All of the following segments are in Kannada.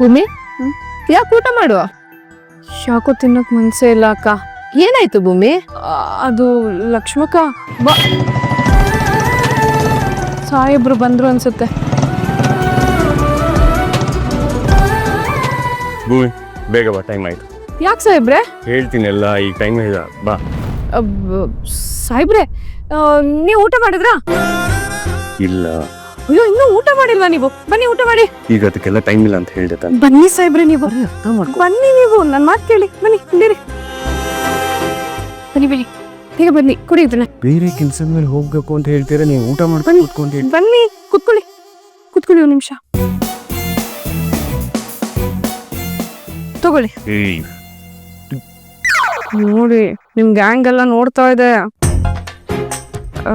ಭೂಮಿ? ಯಾಕೆ ಊಟ ಮಾಡುವ? ಶಾಕೋ ತಿನ್ನಕ್ ಮನ್ಸೇ ಇಲ್ಲ ಅಕ್ಕ. ಏನಾಯ್ತು ಭೂಮಿ? ಅದು ಲಕ್ಷ್ಮಕ್ಕ. ಬಾ. ಸಾಹೇಬ್ರು ಬಂದ್ರು ಅನ್ಸುತ್ತೆ. ಭೂಮಿ ಬೇಗ ಬಾ ಟೈಮ್ ಆಯ್ತು. ಯಾಕೆ ಸಾಹೇಬ್ರೆ ಹೇಳ್ತೀನಿ ಎಲ್ಲ ಈಗ ಟೈಮ್ ಇಲ್ಲ ಬಾ. ಅಬ್ಬ ಸಾಹೇಬ್ರೆ ನೀವು ಊಟ ಮಾಡಿದ್ರಾ? ಇಲ್ಲ. ಅಯ್ಯೋ ಇನ್ನೂ ಊಟ ಮಾಡಿಲ್ವಾ ನೀವು ಬನ್ನಿ ಊಟ ಮಾಡಿ ಈಗ ಅದಕ್ಕೆಲ್ಲ ಟೈಮ್ ಇಲ್ಲ ಅಂತ ಹೇಳಿದೆ ತಾನೆ ಬನ್ನಿ ಸಾಹೇಬ್ರೆ ನೀವು ಬನ್ನಿ ನೀವು ನನ್ನ ಮಾತು ಕೇಳಿ ಬನ್ನಿ ಇಲ್ಲಿರಿ ಬನ್ನಿ ಬನ್ನಿ ಬೇಗ ಬನ್ನಿ ಕುಡಿ ಇದನ್ನ ಬೇರೆ ಕೆಲಸದ ಮೇಲೆ ಹೋಗ್ಬೇಕು ಅಂತ ಹೇಳ್ತೀರಾ ನೀವು ಊಟ ಮಾಡ್ಕೊಂಡು ಕುತ್ಕೊಂಡು ಹೇಳಿ ಬನ್ನಿ ಕುತ್ಕೊಳ್ಳಿ ಕುತ್ಕೊಳ್ಳಿ ಒಂದು ನಿಮಿಷ ತಗೊಳ್ಳಿ ಏಯ್ ನೋಡಿ ನಿಮ್ ಗ್ಯಾಂಗ್ ಎಲ್ಲ ನೋಡ್ತಾ ಇದೆ ಆ,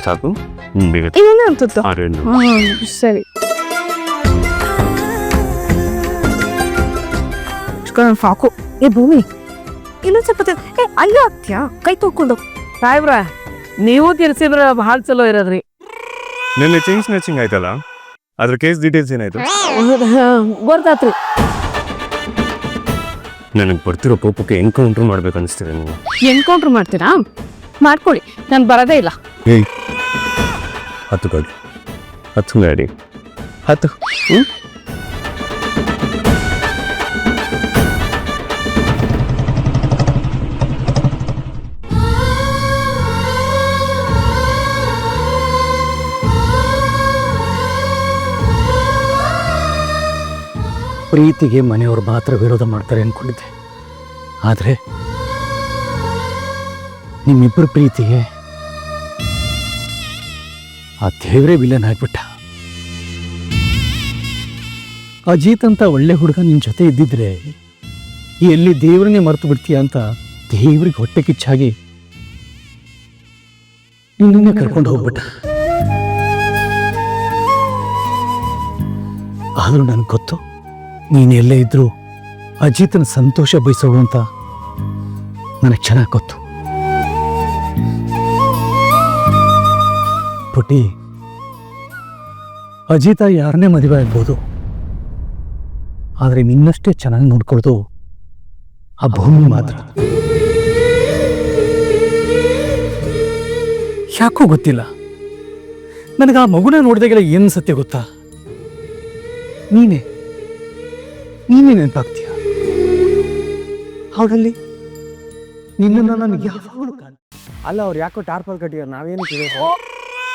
ಸಾಕು ಬೇಗ ಅನ್ಸುತ್ತ ಆರೇನು ಸರಿ ಇಸ್ಕೊಂಡು ಸಾಕು ಏ ಭೂಮಿ ಇನ್ನೊಂದ್ ಸ್ವಲ್ಪ ತಿ- ಏ ಅಲ್ಲ ಆಗ್ತ್ಯಾ ಕೈ ತೊಳ್ಕೊಂಡು ಸಾಹೇಬ್ರ ನೀವು ತಿರ್ಸಿದ್ರ ಬಹಳ ಚಲೋ ಇರೋದ್ರಿ ನಿನ್ನೆ ಚೇಂಜ್ ಸ್ನ್ಯಾಚಿಂಗ್ ಆಯ್ತಲ್ಲ ಅದ್ರ ಕೇಸ್ ಡೀಟೇಲ್ಸ್ ಏನಾಯ್ತು ಗೊತ್ತಾತ್ರಿ ನನಗೆ ಬರ್ತಿರೋ ಕೋಪಕ್ಕೆ ಎನ್ಕೌಂಟರ್ ಮಾಡ್ಬೇಕು ಅನಿಸ್ತಿದೆ ನೀವು ಎನ್ಕೌಂಟ್ರ್ ಮಾಡ್ತೀರಾ? ಮಾಡ್ಕೊಳ್ಳಿ ನಾನು ಬರೋದೇ ಇಲ್ಲ. ಏಯ್ ಹತ್ತು ಗಾಡಿ ಹತ್ತು ಗಾಡಿ ಹತ್ತು ಹ್ಞೂ ಪ್ರೀತಿಗೆ ಮನೆಯವರು ಮಾತ್ರ ವಿರೋಧ ಮಾಡ್ತಾರೆ ಅಂದ್ಕೊಂಡಿದ್ದೆ ಆದರೆ ನಿಮ್ಮಿಬ್ಬರ ಪ್ರೀತಿಗೆ ಆ ದೇವರೇ ವಿಲನ್ ಆಗ್ಬಿಟ್ಟ. ಅಜಿತ್ ಅಂತ ಒಳ್ಳೆ ಹುಡುಗ ನಿನ್ ಜೊತೆ ಇದ್ದಿದ್ರೆ ಎಲ್ಲಿ ದೇವ್ರನ್ನೇ ಮರೆತು ಬಿಡ್ತೀಯ ಅಂತ ದೇವ್ರಿಗೆ ಹೊಟ್ಟೆ ಕಿಚ್ಚಾಗಿ ನಿನ್ನನ್ನೇ ಕರ್ಕೊಂಡು ಹೋಗ್ಬಿಟ್ಟ. ಆದರೂ ನನಗೆ ಗೊತ್ತು ನೀನೆಲ್ಲೇ ಇದ್ರೂ ಅಜಿತನ ಸಂತೋಷ ಬಯಸೋಳು ಅಂತ ನನಗೆ ಚೆನ್ನಾಗಿ ಗೊತ್ತು. ಪುಟಿ ಅಜಿತ ಯಾರನ್ನೇ ಮದುವೆ ಆಗ್ಬೋದು. ಆದರೆ ನಿನ್ನಷ್ಟೇ ಚೆನ್ನಾಗಿ ನೋಡ್ಕೊಳ್ಳೋದು ಆ ಭೂಮಿ ಮಾತ್ರ. ಯಾಕೋ ಗೊತ್ತಿಲ್ಲ. ನನಗೆ ಆ ಮಗುನ ನೋಡಿದಾಗೆಲ್ಲ ಏನು ಸತ್ಯ ಗೊತ್ತಾ? ನೀನೇ. ನೀನೇ ನೆನಪಾಗ್ತೀಯ. ಅವಳಲ್ಲಿ ನಿನ್ನನ್ನು ನನಗೆ ಯಾವಾಗಲೂ ಅಲ್ಲ, ಅವ್ರು ಯಾಕೋ ಟಾರ್ಪಲ್ ಕಟ್ಟಿದಾರೆ, ನಾವೇನು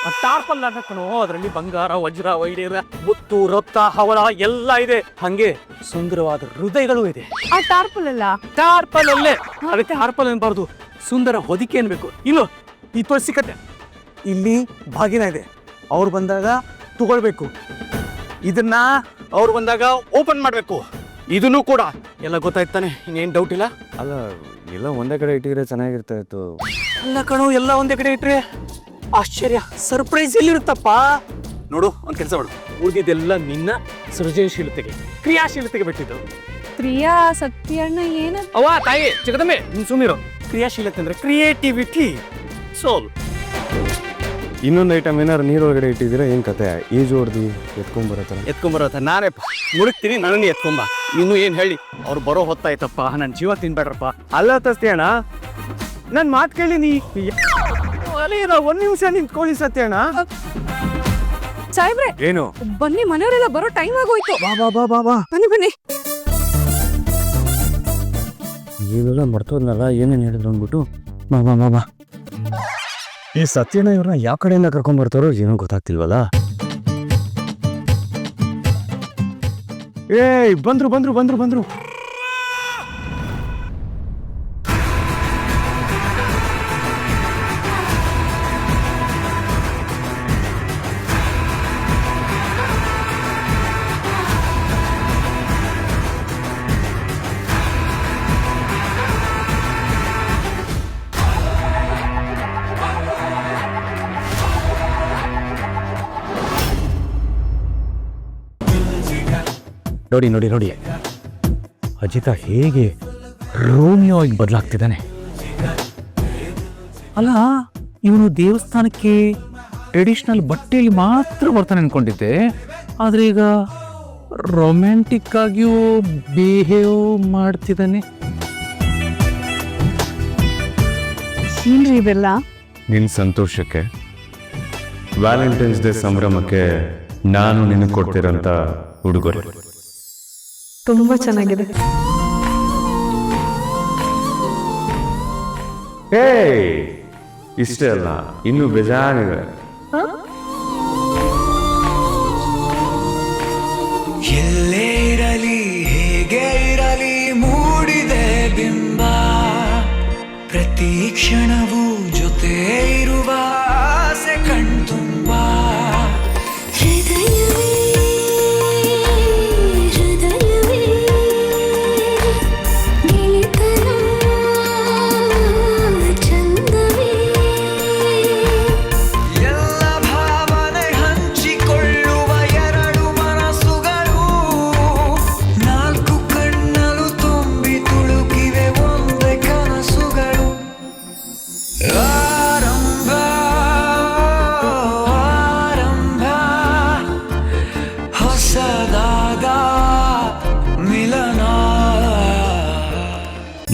ಟಾರ್ಪಲ್ ಕಣೋ ಅದರಲ್ಲಿ ಬಂಗಾರ ವಜ್ರ ವೈಡೇರ ಮುತ್ತು ರಕ್ತ ಹವಳ ಎಲ್ಲ ಇದೆ. ಹಂಗೆ ಸುಂದರವಾದ ಹೃದಯಗಳು ಇದೆ. ಆ ಟಾರ್ಪಲ್ ಅಲ್ಲ? ಟಾರ್ಪಲ್ ಅಲ್ಲೇ. ಅದಕ್ಕೆ ಟಾರ್ಪಲ್ ಅನ್ಬಾರ್ದು. ಸುಂದರ ಹೊದಿಕೆ ಅನ್ಬೇಕು. ಇಲ್ಲೋ ಈ ತುಳಸಿ ಕತೆ ಇಲ್ಲಿ ಬಾಗಿನ ಇದೆ. ಅವ್ರು ಬಂದಾಗ ತಗೊಳ್ಬೇಕು. ಇದನ್ನ ಅವ್ರು ಬಂದಾಗ ಓಪನ್ ಮಾಡಬೇಕು. ಇದನ್ನು ಕೂಡ. ಎಲ್ಲ ಗೊತ್ತಾಯ್ತಾನೆ ಇನ್ನೇನು ಡೌಟ್ ಇಲ್ಲ? ಅಲ್ಲ ಎಲ್ಲ ಒಂದೇ ಕಡೆ ಇಟ್ಟಿದ್ರೆ ಚೆನ್ನಾಗಿರ್ತಾ ಇತ್ತು. ಅಲ್ಲ ಕಣೋ ಎಲ್ಲ ಒಂದೇ ಕಡೆ ಇಟ್ರೆ ಆಶ್ಚರ್ಯ ಸರ್ಪ್ರೈಸ್ ಎಲ್ಲಿರುತ್ತಪ್ಪ? ನೋಡು ಒಂದು ಕೆಲಸ ಮಾಡು. ಉಳಿದಿದ್ದೆಲ್ಲ ನಿನ್ನ ಸೃಜನಶೀಲತೆಗೆ ಕ್ರಿಯಾಶೀಲತೆಗೆ ಬಿಟ್ಟಿದ್ದು. ಪ್ರಿಯಾ ಸತ್ಯಣ್ಣ ಏನ ಅವ ತಾಯಿ ಚಿಕ್ಕದಮ್ಮೆ ನೀನ್ ಸುಮ್ಮಿರೋ ಕ್ರಿಯಾಶೀಲತೆ ಅಂದ್ರೆ ಕ್ರಿಯೇಟಿವಿಟಿ ಸೋಲ್. ಇನ್ನೊಂದು ಐಟಮ್ ಏನಾರು ನೀರೊಳಗಡೆ ಇಟ್ಟಿದ್ದೀರಾ? ಏನು ಕತೆ? ಈಜು ಹೊಡೆದು ಎತ್ಕೊಂಡ್ಬರತ್ತಲ್ಲ ಎತ್ಕೊಂಬರತ್ತ ನಾನೇ ಮುಳುಗ್ತೀನಿ ನನ್ನನ್ನು ಎತ್ಕೊಂಬ ಇನ್ನು ಏನು ಹೇಳಿ? ಅವ್ರು ಬರೋ ಹೊತ್ತಾಯ್ತಪ್ಪ ನನ್ನ ಜೀವ ತಿನ್ಬೇಡ್ರಪ್ಪ. ಅಲ್ಲ ತಸ್ತಿ ಅಣ್ಣ ನನ್ನ ಮಾತು ಕೇಳಿ ನೀ ಅಲ್ಲ ಒಂದು ನಿಮಿಷ ನಿಂತ್ಕೊಳ್ಳಿ ಸತ್ಯಣ್ಣ ಸಾಹೇಬ್ರೆ ಏನು? ಬನ್ನಿ ಮನೆಯವರೆಲ್ಲ ಬರೋ ಟೈಮ್ ಆಗೋಯ್ತು. ಬಾ ಬಾ ಬಾ ಬಾ ಬಾ. ಬನ್ನಿ ಬನ್ನಿ. ಇವೆಲ್ಲ ಮರ್ತೋದ್ನಲ್ಲ ಏನೇನು ಹೇಳಿದ್ರು ಅಂದ್ಬಿಟ್ಟು? ಬಾ ಬಾ ಬಾ ಬಾ. ಈ ಸತ್ಯಣ್ಣ ಇವ್ರನ್ನ ಯಾವ ಕಡೆಯಿಂದ ಕರ್ಕೊಂಡ್ ಬರ್ತಾರೋ ಏನೋ ಗೊತ್ತಾಗ್ತಿಲ್ವಲ್ಲ? ಏಯ್ ಬಂದ್ರು ಬಂದ್ರು ಬಂದ್ರು ಬಂದ್ರು. ನೋಡಿ ನೋಡಿ ನೋಡಿ. ಅಜಿತ ಹೇಗೆ ರೋಮಿಯೋ ಆಗಿ ಬದಲಾಗ್ತಿದ್ದಾನೆ. ಅಲ್ಲ ಇವನು ದೇವಸ್ಥಾನಕ್ಕೆ ಟ್ರೆಡಿಷನಲ್ ಬಟ್ಟೆಯಲ್ಲಿ ಮಾತ್ರ ಬರ್ತಾನೆ ಅನ್ಕೊಂಡಿದ್ದೆ. ಆದರೆ ಈಗ ರೊಮ್ಯಾಂಟಿಕ್ ಆಗಿಯೂ ಬಿಹೇವ್ ಮಾಡ್ತಿದ್ದಾನೆ. ಸೀನ್ರಿ ಇವೆಲ್ಲ? ನಿನ್ನ ಸಂತೋಷಕ್ಕೆ ವ್ಯಾಲೆಂಟೈನ್ಸ್ ಡೇ ಸಂಭ್ರಮಕ್ಕೆ ನಾನು ನಿನಗೆ ಕೊಡ್ತಿರಂತ ಉಡುಗೊರೆ. ತುಂಬಾ ಚೆನ್ನಾಗಿದೆ. ಹೇ ಇಷ್ಟೇ ಅಲ್ಲ ಇನ್ನು ಬೇಜಾನಿದೆ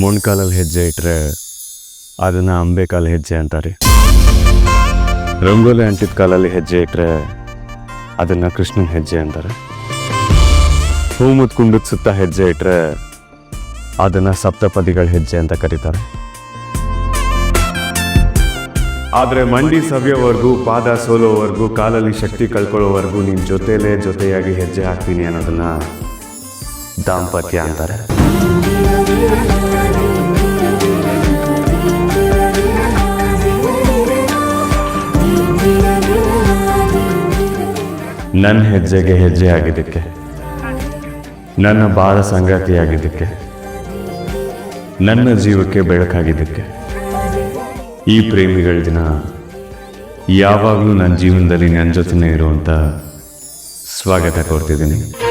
ಮೊಣ್ಕಾಲಲ್ಲಿ ಹೆಜ್ಜೆ ಇಟ್ಟರೆ ಅದನ್ನ ಅಂಬೆಕಾಲ್ ಹೆಜ್ಜೆ ಅಂತಾರೆ. ರಂಗೋಲಿ ಅಂಟಿದ ಕಾಲಲ್ಲಿ ಹೆಜ್ಜೆ ಇಟ್ಟರೆ ಅದನ್ನ ಕೃಷ್ಣನ ಹೆಜ್ಜೆ ಅಂತಾರೆ. ಹೂ ಮುತ್ಕುಂಡದ ಸುತ್ತ ಹೆಜ್ಜೆ ಇಟ್ಟರೆ ಅದನ್ನ ಸಪ್ತಪದಿಗಳ ಹೆಜ್ಜೆ ಅಂತ ಕರೀತಾರೆ. ಆದ್ರೆ ಮಂಡಿ ಸವ್ಯವರೆಗೂ, ಪಾದ ಸೋಲೋವರೆಗೂ, ಕಾಲಲ್ಲಿ ಶಕ್ತಿ ಕಳ್ಕೊಳ್ಳೋವರೆಗೂ ನಿಮ್ಮ ಜೊತೆಲೇ ಜೊತೆಯಾಗಿ ಹೆಜ್ಜೆ ಹಾಕ್ತೀನಿ ಅನ್ನೋದನ್ನ ದಾಂಪತ್ಯ ಅಂತಾರೆ. ನನ್ನ ಹೆಜ್ಜೆಗೆ ಹೆಜ್ಜೆ ಆಗಿದ್ದಕ್ಕೆ. ನನ್ನ ಬಾಳ ಸಂಗಾತಿಯಾಗಿದ್ದಕ್ಕೆ. ನನ್ನ ಜೀವಕ್ಕೆ ಬೆಳಕಾಗಿದ್ದಕ್ಕೆ. ಈ ಪ್ರೇಮಿಗಳ ದಿನ ಯಾವಾಗಲೂ ನನ್ನ ಜೀವನದಲ್ಲಿ ನನ್ನ ಜೊತೆನೇ ಇರುವಂಥ ಸ್ವಾಗತ ಕೊಡ್ತಿದ್ದೀನಿ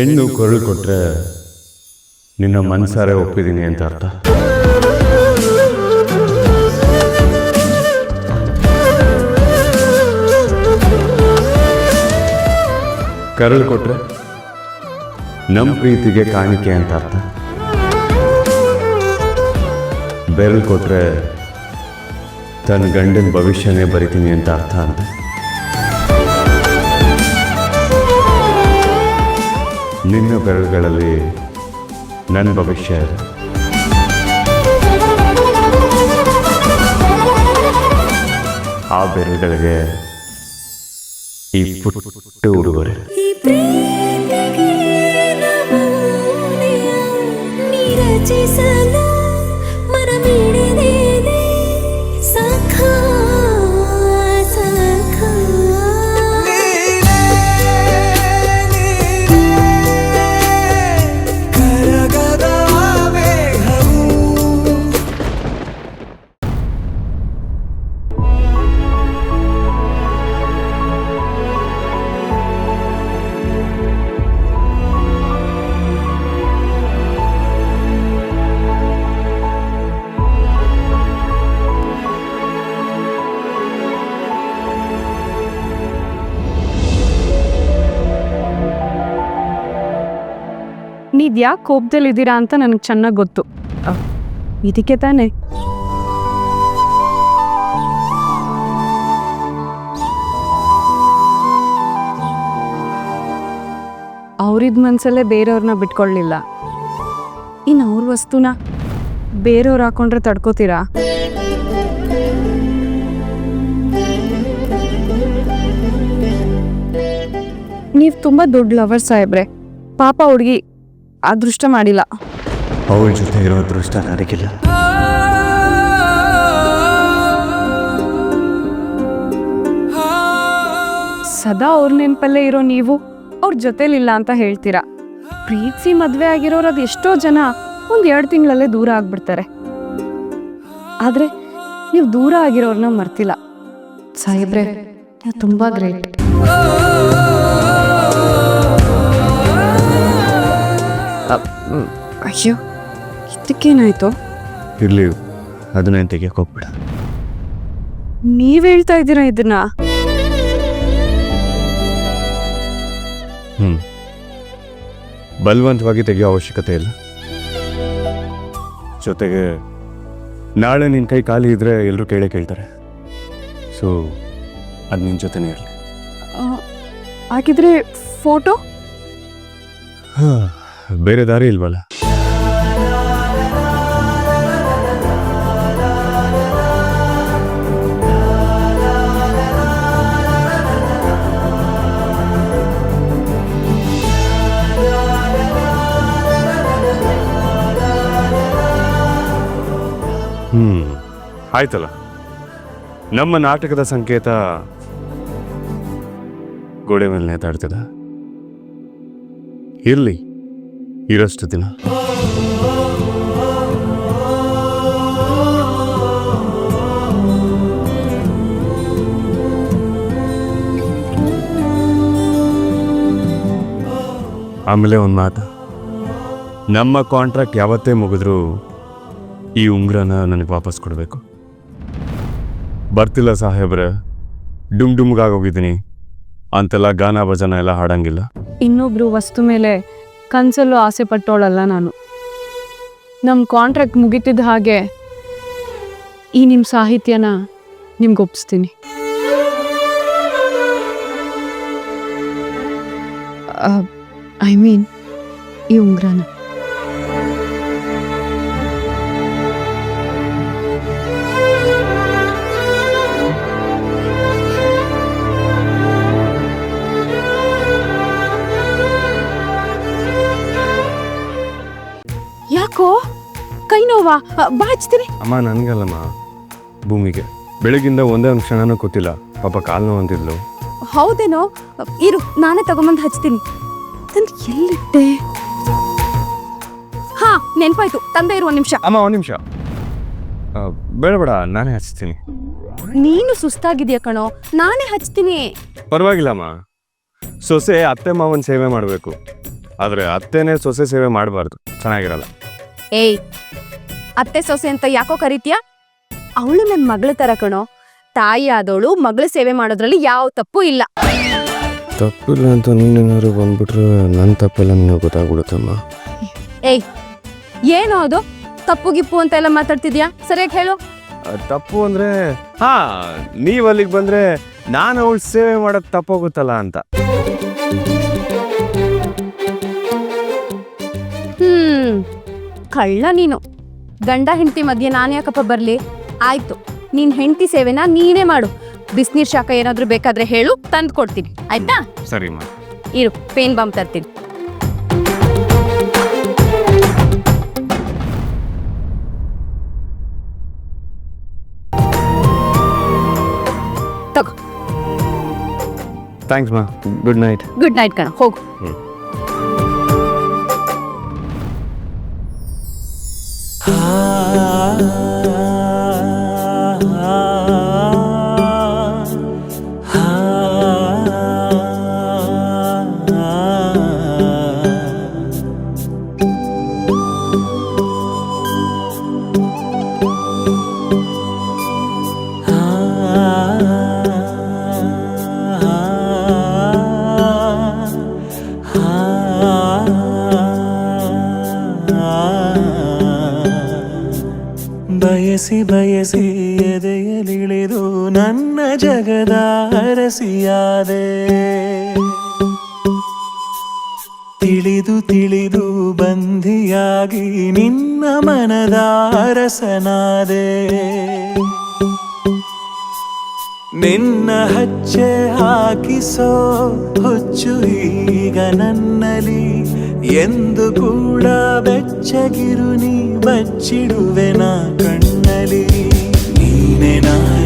ಹೆಣ್ಣು ಕೊರಳು ಕೊಟ್ಟರೆ ನಿನ್ನ ಮನಸಾರೆ ಒಪ್ಪಿದ್ದೀನಿ ಅಂತ ಅರ್ಥ? ಕರಳು ಕೊಟ್ರೆ ನಮ್ಮ ಪ್ರೀತಿಗೆ ಕಾಣಿಕೆ ಅಂತ ಅರ್ಥ? ಬೆರಳು ಕೊಟ್ರೆ ತನ್ನ ಗಂಡನ ಭವಿಷ್ಯನೇ ಬರಿತೀನಿ ಅಂತ ಅರ್ಥ ಅಂತ? ಬೆರಳುಗಳಲ್ಲಿ ನನ್ನ ಭವಿಷ್ಯ ಇದೆ ಆ ಬೆರಳುಗಳಿಗೆ ಈ ಪುಟ್ಟ ಉಡುಗೊರೆ. ಇದ್ಯಾ? ಕೋಪದಲ್ಲಿದ್ದೀರಾ ಅಂತ ನನಗೆ ಚೆನ್ನಾಗಿ ಗೊತ್ತು. ಇದಕ್ಕೆ ತಾನೇ? ಅವ್ರಿದ್ ಮನ್ಸಲ್ಲೇ ಬೇರೆಯವ್ರನ್ನ ಬಿಟ್ಕೊಳ್ಳಿಲ್ಲ ಇನ್ನು ಅವ್ರ ವಸ್ತುನ ಬೇರೆಯವ್ರು ಹಾಕೊಂಡ್ರೆ ತಡ್ಕೋತೀರಾ? ನೀವು ತುಂಬ ದೊಡ್ಡ ಲವರ್ ಸಾಹೇಬ್ರೆ. ಪಾಪ ಹುಡುಗಿ ಅದೃಷ್ಟ ಮಾಡಿಲ್ಲ. ಅವಳ ಜೊತೆ ಇರೋ ಅದೃಷ್ಟ ನನಗಿಲ್ಲ. ಸದಾ ಅವ್ರ ನೆನಪಲ್ಲೇ ಇರೋ ನೀವು ಅವ್ರ ಜೊತೆಲಿಲ್ಲ ಅಂತ ಹೇಳ್ತೀರಾ? ಪ್ರೀತಿಸಿ ಮದುವೆ ಆಗಿರೋರು ಅದು ಎಷ್ಟೋ ಜನ ಒಂದು ಎರಡು ತಿಂಗಳಲ್ಲೇ ದೂರ ಆಗ್ಬಿಡ್ತಾರೆ. ಆದ್ರೆ ನೀವು ದೂರ ಆಗಿರೋರ್ನ ಮರ್ತಿಲ್ಲ. ಸಾಹೇಬ್ರೆ ನೀವು ತುಂಬಾ ಗ್ರೇಟ್. ಅಯ್ಯೋ ಇದಕ್ಕೇನಾಯ್ತು ಇರ್ಲಿ ಅದನ್ನ ತೆಗಿಯಕ್ಕೆ ಹೋಗ್ಬೇಡ. ನೀವ್ ಹೇಳ್ತಾ ಇದ್ದೀರಾ ಇದನ್ನ? ಹ್ಮ್. ಬಲವಂತವಾಗಿ ತೆಗೆಯೋ ಅವಶ್ಯಕತೆ ಇಲ್ಲ. ಜೊತೆಗೆ ನಾಳೆ ನಿನ್ನ ಕೈ ಖಾಲಿ ಇದ್ರೆ ಎಲ್ಲರೂ ಕೇಳೇ ಕೇಳ್ತಾರೆ. ಸೊ ಅದು ನಿನ್ನ ಜೊತೆನೇ ಇರಲಿ. ಹಾಗಿದ್ರೆ ಫೋಟೋ? ಬೇರೆ ದಾರಿ ಇಲ್ವಲ್ಲ? ಹ್ಮ್ ಆಯ್ತಲ್ಲ. ನಮ್ಮ ನಾಟಕದ ಸಂಕೇತ ಗೋಡೆ ಮೇಲೆ ನೇತಾಡ್ತದ ಇರ್ಲಿ. ಇರೋಷ್ಟು ದಿನ. ಆಮೇಲೆ ಒಂದು ಮಾತು. ನಮ್ಮ ಕಾಂಟ್ರಾಕ್ಟ್ ಯಾವತ್ತೇ ಮುಗಿದ್ರೂ ಈ ಉಂಗ್ರನ ನನಗೆ ವಾಪಸ್ ಕೊಡಬೇಕು. ಬರ್ತಿಲ್ಲ ಸಾಹೇಬ್ರೆ, ಡುಮ್ ಡುಮ್ಗಾಗೋಗಿದ್ದೀನಿ ಅಂತೆಲ್ಲ ಗಾನ ಭಜನ ಎಲ್ಲ ಹಾಡಂಗಿಲ್ಲ. ಇನ್ನೊಬ್ರು ವಸ್ತು ಮೇಲೆ ಕನ್ಸಲ್ಲೂ ಆಸೆ ಪಟ್ಟೋಳಲ್ಲ ನಾನು. ನಮ್ಮ ಕಾಂಟ್ರಾಕ್ಟ್ ಮುಗಿತಿದ್ದ ಹಾಗೆ ಈ ನಿಮ್ಮ ಸಾಹಿತ್ಯನ ನಿಮ್ಗೆ ಒಪ್ಪಿಸ್ತೀನಿ ಐ ಮೀನ್ ಈ ಉಂಗ್ರನ. ಕೈ ನೋವಾ ಬಾಚ್ತೀನಿ ಅಮ್ಮ ನನಗಲ್ಲಮ್ಮ. ಭೂಮಿಗೆ. ಬೆಳಗಿಂದ ಒಂದೇ ಒಂದು ಕ್ಷಣನೂ ಗೊತ್ತಿಲ್ಲ. ಪಾಪ ಕಾಲು ನೋವು ಅಂತಿದ್ಲು ಹೌದೇನೋ ಇರು ನಾನೇ ತಗೊಂಬಂದು ಹಚ್ತೀನಿ. ತಂದು ಎಲ್ಲಿಟ್ಟೆ? ಹಾ ನೆನ್ಪಾಯ್ತು. ತಂದೆ ಇರು ಒಂದು ನಿಮಿಷ. ಅಮ್ಮ ಒಂದು ನಿಮಿಷ. ಬೇಡ ಬೇಡ ನಾನೇ ಹಚ್ತೀನಿ. ನೀನು ಸುಸ್ತಾಗಿದ್ಯಾ ಕಣೋ? ನಾನೇ ಹಚ್ತೀನಿ. ಪರವಾಗಿಲ್ಲಮ್ಮ. ಸೊಸೆ ಅತ್ತೆ ಮಾವನ ಸೇವೆ ಮಾಡಬೇಕು. ಆದರೆ ಅತ್ತೆನೇ ಸೊಸೆ ಸೇವೆ ಮಾಡಬಾರ್ದು. ಚೆನ್ನಾಗಿರಲ್ಲ. ಏಯ್ ಅತ್ತೆ ಸೊಸೆ ಅಂತ ಯಾಕೋ ಕರಿತೀಯ? ಅವಳು ನನ್ನ ಮಗಳ ತರ ಕಣೋ. ತಾಯಿ ಆದವಳು ಮಗಳ ಸೇವೆ ಮಾಡೋದ್ರಲ್ಲಿ ಯಾವ ತಪ್ಪು ಇಲ್ಲ. ತಪ್ಪಿಲ್ಲ ಅಂತ ನೀನೇನಾದ್ರು ಬಂದ್ಬಿಟ್ರೆ ನನ್ನ ತಪ್ಪೆಲ್ಲ ನಿನಗೆ ಗೊತ್ತಾಗ್ಬಿಡುತ್ತಮ್ಮ. ಏಯ್ ಏನು ಅದು? ತಪ್ಪು ಗಿಪ್ಪು ಅಂತ ಎಲ್ಲ ಮಾತಾಡ್ತಿದ್ಯಾ? ಸರಿಯಾಗಿ ಹೇಳು. ತಪ್ಪು ಅಂದ್ರೆ ಹಾ ನೀವ್ ಅಲ್ಲಿಗೆ ಬಂದ್ರೆ ನಾನು ಅವಳು ಸೇವೆ ಮಾಡೋದು ತಪ್ಪೋಗುತ್ತಲ್ಲ ಅಂತ. ಕಳ್ಳ ನೀನು. ಗಂಡ ಹೆಂಡತಿ ಮಧ್ಯೆ ನಾನು ಯಾಕಪ್ಪ ಬರಲಿ? ಆಯ್ತು ನಿನ್ನ ಹೆಂಡತಿ ಸೇವೆನ ನೀನೇ ಮಾಡು. ಬಿಸಿನೀರ್ ಶಾಖ ಏನಾದರೂ ಬೇಕಾದ್ರೆ ಹೇಳು ತಂದು ಕೊಡ್ತೀನಿ. ಆಯ್ತಾ? ಸರಿ ಮಾ. ಇರು ಪೇನ್ ಬಾಂಬ್ ತರ್ತೀನಿ. ತಗೋ. ಥ್ಯಾಂಕ್ಸ್ ಮಾ. ಗುಡ್ ನೈಟ್ ಗುಡ್ ನೈಟ್ ಕಣ ಹೋಗು. ಆ ಬಯಸಿ ಬಯಸಿ ಎದೆಯಲಿಳಿದು ನನ್ನ ಜಗದ ಅರಸಿಯಾದೆ. ತಿಳಿದು ತಿಳಿದು ಬಂಧಿಯಾಗಿ ನಿನ್ನ ಮನದ ಅರಸನಾದೆ. ನಿನ್ನ ಹಚ್ಚೆ ಹಾಕಿಸೋ ಹುಚ್ಚು ಈಗ ನನ್ನಲಿ ಎಂದು ಕೂಡ ಬೆಚ್ಚಗಿರು ನೀ ಬಚ್ಚಿಡುವೆನ ಕಣ್ಣಲಿ ನೀನೆ ನಾನೇನಾ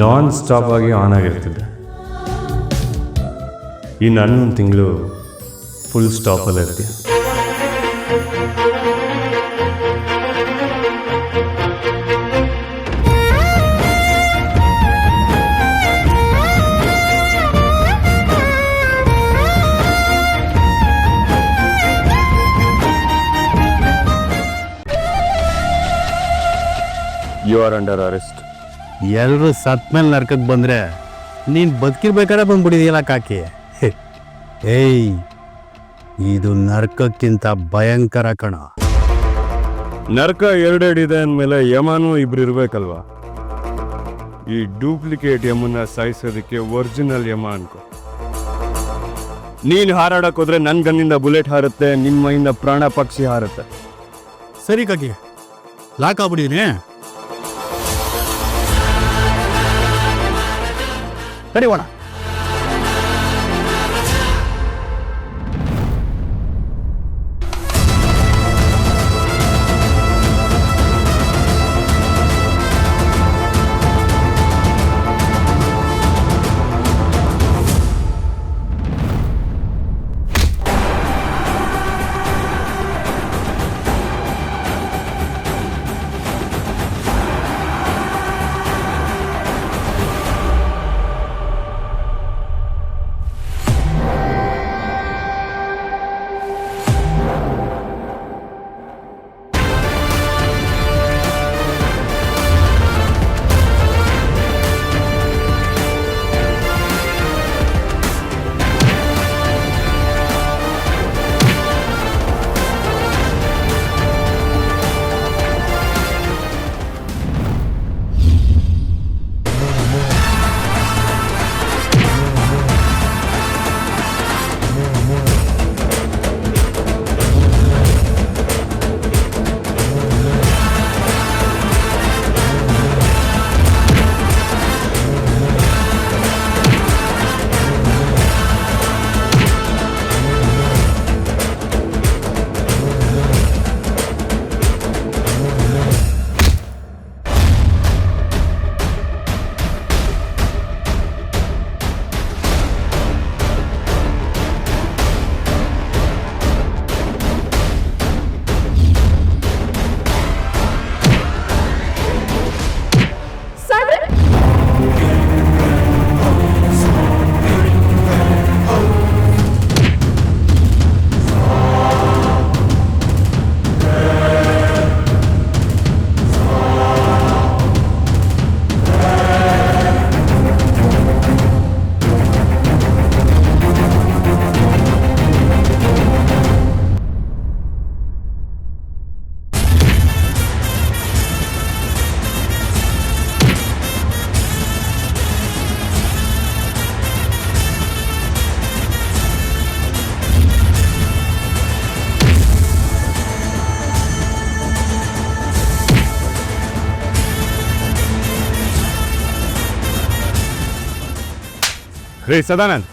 ನಾನ್ ಸ್ಟಾಪ್ ಆಗಿ ಆನ್ ಆಗಿರ್ತಿದ್ದೆ ಇನ್ನು ಹನ್ನೊಂದು ತಿಂಗಳು ಫುಲ್ ಸ್ಟಾಪಲ್ಲಿ ಇರ್ತೀಯ ಯು ಆರ್ ಅಂಡರ್ ಅರೆಸ್ಟ್ ಎಲ್ಲರೂ ಸತ್ ಮೇಲೆ ನರ್ಕಕ್ಕೆ ಬಂದ್ರೆ ನೀನು ಬದುಕಿರ್ಬೇಕಾದ್ರೆ ಬಂದ್ಬಿಟ್ಟಿದೆಯಲ್ಲ ಕಾಕಿ. ಏಯ್ ಇದು ನರ್ಕಕ್ಕಿಂತ ಭಯಂಕರ ಕಣ. ನರಕ ಎರಡೆರಡಿದೆ ಅಂದಮೇಲೆ ಯಮನೂ ಇಬ್ರು ಇರಬೇಕಲ್ವಾ? ಈ ಡೂಪ್ಲಿಕೇಟ್ ಯಮನ್ನ ಸಾಯಿಸೋದಕ್ಕೆ ಒರಿಜಿನಲ್ ಯಮ ಅನ್ಕೊ. ನೀನ್ ಹಾರಾಡಕ್ ಹೋದ್ರೆ ನನ್ ಗನ್ನಿಂದ ಬುಲೆಟ್ ಹಾರುತ್ತೆ ನಿನ್ ಮೈಯಿಂದ ಪ್ರಾಣ ಪಕ್ಷಿ ಹಾರುತ್ತೆ. ಸರಿ ಕಾಕಿ ಲಾಕ್ ಆಗ್ಬಿಟ್ಟಿದ್ದೀನಿ ಸರಿ Reis Adanen.